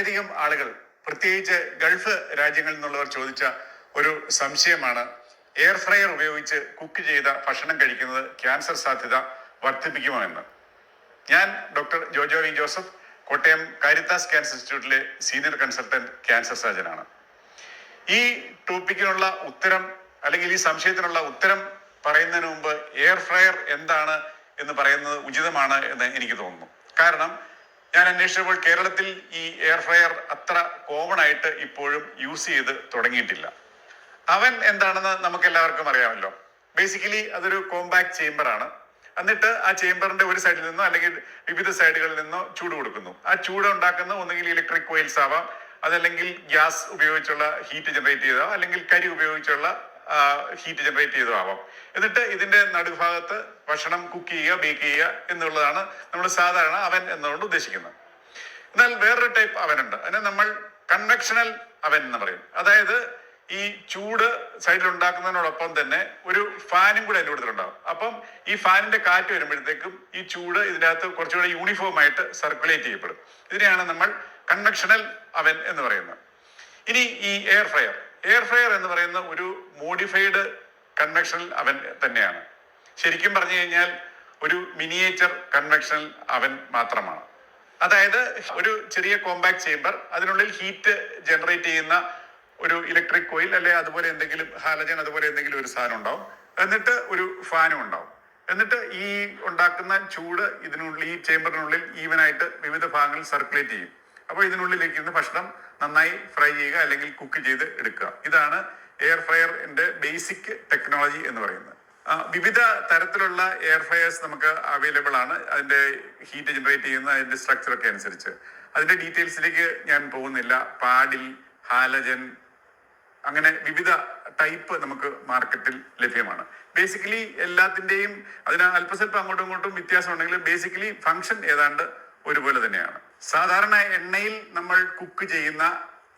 വളരെയധികം ആളുകൾ പ്രത്യേകിച്ച് ഗൾഫ് രാജ്യങ്ങളിൽ നിന്നുള്ളവർ ചോദിച്ച ഒരു സംശയമാണ്. എയർ ഫ്രയർ ഉപയോഗിച്ച് കുക്ക് ചെയ്ത ഭക്ഷണം കഴിക്കുന്നത് ക്യാൻസർ സാധ്യത വർദ്ധിപ്പിക്കുമോ എന്ന് ഞാൻ doctor Jojo V Joseph Kottayam Karithas cancer ഇൻസ്റ്റിറ്റ്യൂട്ടിലെ സീനിയർ കൺസൾട്ടന്റ് ക്യാൻസർ സർജനാണ്. ഈ ടോപ്പിക്കിനുള്ള ഉത്തരം അല്ലെങ്കിൽ ഈ സംശയത്തിനുള്ള ഉത്തരം പറയുന്നതിന് മുമ്പ് എയർ ഫ്രയർ എന്താണ് എന്ന് പറയുന്നത് ഉചിതമാണ് എന്ന് എനിക്ക് തോന്നുന്നു. കാരണം ഞാൻ അന്വേഷിച്ചപ്പോൾ കേരളത്തിൽ ഈ എയർ ഫ്രയർ അത്ര കോമൺ ആയിട്ട് ഇപ്പോഴും യൂസ് ചെയ്ത് തുടങ്ങിയിട്ടില്ല. അവൻ എന്താണെന്ന് നമുക്ക് എല്ലാവർക്കും അറിയാമല്ലോ. ബേസിക്കലി അതൊരു കോമ്പാക്ട് ചേംബർ ആണ്. എന്നിട്ട് ആ ചേംബറിന്റെ ഒരു സൈഡിൽ നിന്നോ അല്ലെങ്കിൽ വിവിധ സൈഡുകളിൽ നിന്നോ ചൂട് കൊടുക്കുന്നു. ആ ചൂട് ഉണ്ടാക്കുന്ന ഒന്നുകിൽ ഇലക്ട്രിക് കോയിൽസ് ആവാം അതല്ലെങ്കിൽ ഗ്യാസ് ഉപയോഗിച്ചുള്ള ഹീറ്റ് ജനറേറ്റ് ചെയ്താവാം അല്ലെങ്കിൽ കരി ഉപയോഗിച്ചുള്ള ഹീറ്റ് ജനറേറ്റ് ചെയ്തു ആവാം എന്നിട്ട് ഇതിന്റെ നടുഭാഗത്ത് ഭക്ഷണം കുക്ക് ചെയ്യുക ബേക്ക് ചെയ്യുക എന്നുള്ളതാണ് നമ്മൾ സാധാരണ അവൻ എന്നുകൊണ്ട് ഉദ്ദേശിക്കുന്നത്. എന്നാൽ വേറൊരു ടൈപ്പ് അവനുണ്ട് അതിനെ നമ്മൾ കൺവെക്ഷണൽ അവൻ എന്ന് പറയും. അതായത് ഈ ചൂട് സൈഡിൽ ഉണ്ടാക്കുന്നതിനോടൊപ്പം തന്നെ ഒരു ഫാനും കൂടെ അതിന്റെ കൂടുതലുണ്ടാവും അപ്പം ഈ ഫാനിന്റെ കാറ്റ് വരുമ്പോഴത്തേക്കും ഈ ചൂട് ഇതിനകത്ത് കുറച്ചുകൂടെ യൂണിഫോം ആയിട്ട് സർക്കുലേറ്റ് ചെയ്യപ്പെടും. ഇതിനെയാണ് നമ്മൾ കൺവെക്ഷണൽ അവൻ എന്ന് പറയുന്നത്. ഇനി ഈ എയർ ഫ്രയർ എയർ ഫ്രയർ എന്ന് പറയുന്ന ഒരു മോഡിഫൈഡ് കൺവെക്ഷൻ അവൻ തന്നെയാണ്. ശരിക്കും പറഞ്ഞു കഴിഞ്ഞാൽ ഒരു മിനിയേച്ചർ കൺവെക്ഷൻ അവൻ മാത്രമാണ്. അതായത് ഒരു ചെറിയ കോമ്പാക്ട് ചേമ്പർ അതിനുള്ളിൽ ഹീറ്റ് ജനറേറ്റ് ചെയ്യുന്ന ഒരു ഇലക്ട്രിക് കോയിൽ അല്ലെ അതുപോലെ എന്തെങ്കിലും ഹാലജൻ അതുപോലെ എന്തെങ്കിലും ഒരു സാധനം ഉണ്ടാവും. എന്നിട്ട് ഒരു ഫാനും ഉണ്ടാവും. എന്നിട്ട് ഈ ഉണ്ടാക്കുന്ന ചൂട് ഇതിനുള്ളിൽ ഈ ചേമ്പറിനുള്ളിൽ ഈവനായിട്ട് വിവിധ ഭാഗങ്ങളിൽ സർക്കുലേറ്റ് ചെയ്യും. അപ്പോൾ ഇതിനുള്ളിലേക്ക് ഇരുന്ന് ഭക്ഷണം നന്നായി ഫ്രൈ ചെയ്യുക അല്ലെങ്കിൽ കുക്ക് ചെയ്ത് എടുക്കുക. ഇതാണ് എയർ ഫ്രയറിന്റെ ബേസിക് ടെക്നോളജി എന്ന് പറയുന്നത്. വിവിധ തരത്തിലുള്ള എയർ ഫ്രയേഴ്സ് നമുക്ക് അവൈലബിൾ ആണ്. അതിന്റെ ഹീറ്റ് ജനറേറ്റ് ചെയ്യുന്ന അതിന്റെ സ്ട്രക്ചർ ഒക്കെ അനുസരിച്ച്. അതിന്റെ ഡീറ്റെയിൽസിലേക്ക് ഞാൻ പോകുന്നില്ല. പാഡിൽ ഹാലജൻ അങ്ങനെ വിവിധ ടൈപ്പ് നമുക്ക് മാർക്കറ്റിൽ ലഭ്യമാണ്. ബേസിക്കലി എല്ലാത്തിന്റെയും അതിന് അല്പസ്വല്പം അങ്ങോട്ടും ഇങ്ങോട്ടും വ്യത്യാസം ഉണ്ടെങ്കിലും ബേസിക്കലി ഫങ്ഷൻ ഏതാണ്ട് ഒരുപോലെ തന്നെയാണ്. സാധാരണ എണ്ണയിൽ നമ്മൾ കുക്ക് ചെയ്യുന്ന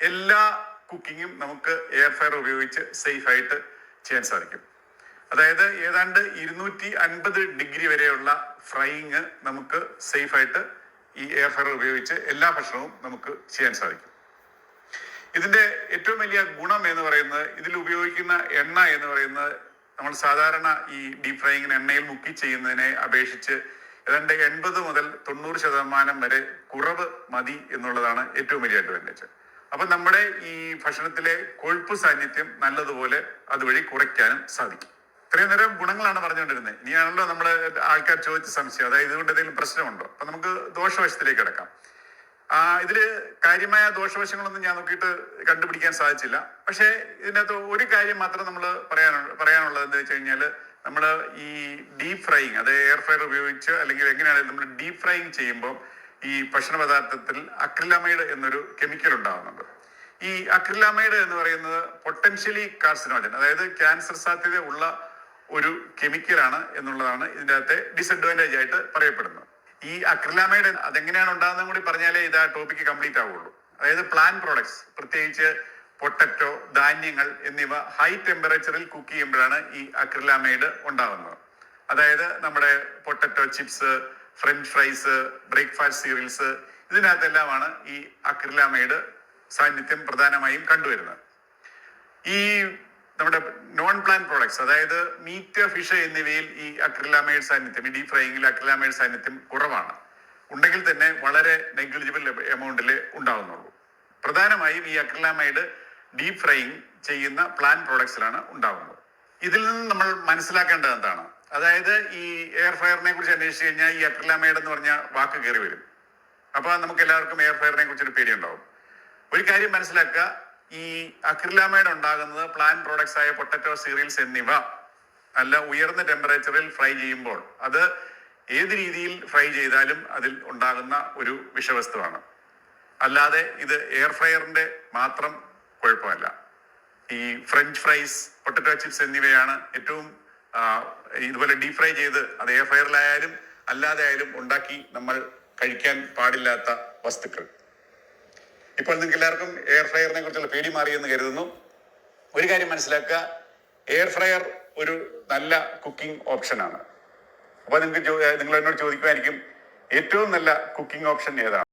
എല്ലാ കുക്കിങ്ങും നമുക്ക് എയർ ഫയർ ഉപയോഗിച്ച് സേഫ് ആയിട്ട് ചെയ്യാൻ സാധിക്കും. അതായത് ഏതാണ്ട് ഇരുന്നൂറ്റി അൻപത് ഡിഗ്രി വരെയുള്ള ഫ്രൈയിങ് നമുക്ക് സേഫ് ആയിട്ട് ഈ എയർ ഫയർ ഉപയോഗിച്ച് എല്ലാ ഭക്ഷണവും നമുക്ക് ചെയ്യാൻ സാധിക്കും. ഇതിന്റെ ഏറ്റവും വലിയ ഗുണം എന്ന് പറയുന്നത് ഇതിൽ ഉപയോഗിക്കുന്ന എണ്ണ എന്ന് പറയുന്നത് നമ്മൾ സാധാരണ ഈ ഡീപ് ഫ്രൈയിങ്ങിന് എണ്ണയിൽ മുക്കി ചെയ്യുന്നതിനെ അപേക്ഷിച്ച് ഏതാണ്ട് എൺപത് മുതൽ തൊണ്ണൂറ് ശതമാനം വരെ കുറവ് മതി എന്നുള്ളതാണ് ഏറ്റവും വലിയ അഡ്വാന്റേജ് അപ്പൊ നമ്മുടെ ഈ ഭക്ഷണത്തിലെ കൊഴുപ്പ് സാന്നിധ്യം നല്ലതുപോലെ അതുവഴി കുറയ്ക്കാനും സാധിക്കും. ഇത്രയും നേരം ഗുണങ്ങളാണ് പറഞ്ഞുകൊണ്ടിരുന്നത്. ഇനിയാണല്ലോ നമ്മുടെ ആൾക്കാർ ചോദിച്ച സംശയം. അതായത് ഇതുകൊണ്ട് എന്തെങ്കിലും പ്രശ്നമുണ്ടോ? അപ്പൊ നമുക്ക് ദോഷവശത്തിലേക്ക് കിടക്കാം. ആ ഇതിൽ കാര്യമായ ദോഷവശങ്ങളൊന്നും ഞാൻ നോക്കിയിട്ട് കണ്ടുപിടിക്കാൻ സാധിച്ചില്ല. പക്ഷേ ഇതിനകത്ത് ഒരു കാര്യം മാത്രം നമ്മൾ പറയാനുള്ള പറയാനുള്ളത് എന്താ വെച്ച് കഴിഞ്ഞാൽ നമ്മൾ ഈ ഡീപ് ഫ്രൈയിങ് അത് എയർ ഫ്രയർ ഉപയോഗിച്ച് അല്ലെങ്കിൽ എങ്ങനെയാണെങ്കിലും നമ്മൾ ഡീപ് ഫ്രൈയിങ് ചെയ്യുമ്പോൾ ഈ ഭക്ഷണ പദാർത്ഥത്തിൽ അക്രിലമൈഡ് എന്നൊരു കെമിക്കൽ ഉണ്ടാകുന്നുണ്ട് ഈ അക്രിലമൈഡ് എന്ന് പറയുന്നത് പൊട്ടൻഷ്യലി കാർസിനോജൻ അതായത് ക്യാൻസർ സാധ്യത ഉള്ള ഒരു കെമിക്കലാണ് എന്നുള്ളതാണ് ഇതിന്റെ അകത്തെ ഡിസഡ്വാന്റേജ് ആയിട്ട് പറയപ്പെടുന്നത്. ഈ അക്രിലാമൈഡ് അതെങ്ങനെയാണ് ഉണ്ടാകുന്നതും കൂടി പറഞ്ഞാലേ ഇത് ആ ടോപ്പിക്ക് കംപ്ലീറ്റ് ആവുള്ളൂ. അതായത് പ്ലാൻ പ്രോഡക്ട്സ് പ്രത്യേകിച്ച് പൊട്ടറ്റോ ധാന്യങ്ങൾ എന്നിവ ഹൈ ടെമ്പറേച്ചറിൽ കുക്ക് ചെയ്യുമ്പോഴാണ് ഈ അക്രിലാമൈഡ് ഉണ്ടാകുന്നത്. അതായത് നമ്മുടെ potato chips French fries breakfast cereals ഇതിനകത്തെല്ലാമാണ് ഈ അക്രിലാമൈഡ് സാന്നിധ്യം പ്രധാനമായും കണ്ടുവരുന്നത്. ഈ നമ്മുടെ നോൺ പ്ലാൻ പ്രോഡക്ട്സ് അതായത് മീറ്റ് ഫിഷ് എന്നിവയിൽ ഈ അക്രിലാമൈഡ് സാന്നിധ്യം ഡീപ് ഫ്രൈയിങ്ങിൽ അക്രിലാമൈഡ് സാന്നിധ്യം കുറവാണ്. ഉണ്ടെങ്കിൽ തന്നെ വളരെ നെഗ്ലിജിബിൾ എമൗണ്ടിൽ ഉണ്ടാകുന്നുള്ളൂ പ്രധാനമായും ഈ അക്രിലാമൈഡ് ഡീപ് ഫ്രൈയിങ് ചെയ്യുന്ന പ്ലാൻ പ്രോഡക്ട്സിലാണ് ഉണ്ടാകുന്നത് ഇതിൽ നിന്ന് നമ്മൾ മനസ്സിലാക്കേണ്ടത് എന്താണ്? അതായത് ഈ എയർ ഫയറിനെ കുറിച്ച് അന്വേഷിച്ച് കഴിഞ്ഞാൽ ഈ അക്രിലാമൈഡ് എന്ന് പറഞ്ഞ വാക്ക് കയറി വരും. അപ്പോൾ നമുക്ക് എല്ലാവർക്കും എയർ ഫയറിനെ കുറിച്ചൊരു പേടിയുണ്ടാവും. ഒരു കാര്യം മനസ്സിലാക്കുക ഈ അക്രിലാമൈഡ് ഉണ്ടാകുന്നത് പ്ലാൻ പ്രോഡക്ട്സ് ആയ പൊട്ടറ്റോ സീരിയൽസ് എന്നിവ അല്ല ഉയർന്ന ടെമ്പറേച്ചറിൽ ഫ്രൈ ചെയ്യുമ്പോൾ അത് ഏത് രീതിയിൽ ഫ്രൈ ചെയ്താലും അതിൽ ഉണ്ടാകുന്ന ഒരു വിഷവസ്തുവാണ്. അല്ലാതെ ഇത് എയർ ഫ്രയറിന്റെ മാത്രം കുഴപ്പമല്ല. ഈ ഫ്രഞ്ച് ഫ്രൈസ് പൊട്ടറ്റോ ചിപ്സ് എന്നിവയാണ് ഏറ്റവും ഇതുപോലെ ഡീപ് ഫ്രൈ ചെയ്ത് അത് എയർ ഫ്രയറിലായാലും അല്ലാതെ ആയാലും ഉണ്ടാക്കി നമ്മൾ കഴിക്കാൻ പാടില്ലാത്ത വസ്തുക്കൾ. ഇപ്പോൾ നിങ്ങൾക്ക് എല്ലാവർക്കും എയർ ഫ്രയറിനെ കുറിച്ചുള്ള പേടി മാറിയെന്ന് കരുതുന്നു. ഒരു കാര്യം മനസ്സിലാക്കുക എയർ ഫ്രയർ ഒരു നല്ല കുക്കിംഗ് ഓപ്ഷനാണ് അപ്പൊ നിങ്ങൾക്ക് നിങ്ങൾ എന്നോട് ചോദിക്കുമായിരിക്കും ഏറ്റവും നല്ല കുക്കിംഗ് ഓപ്ഷൻ ഏതാണ്?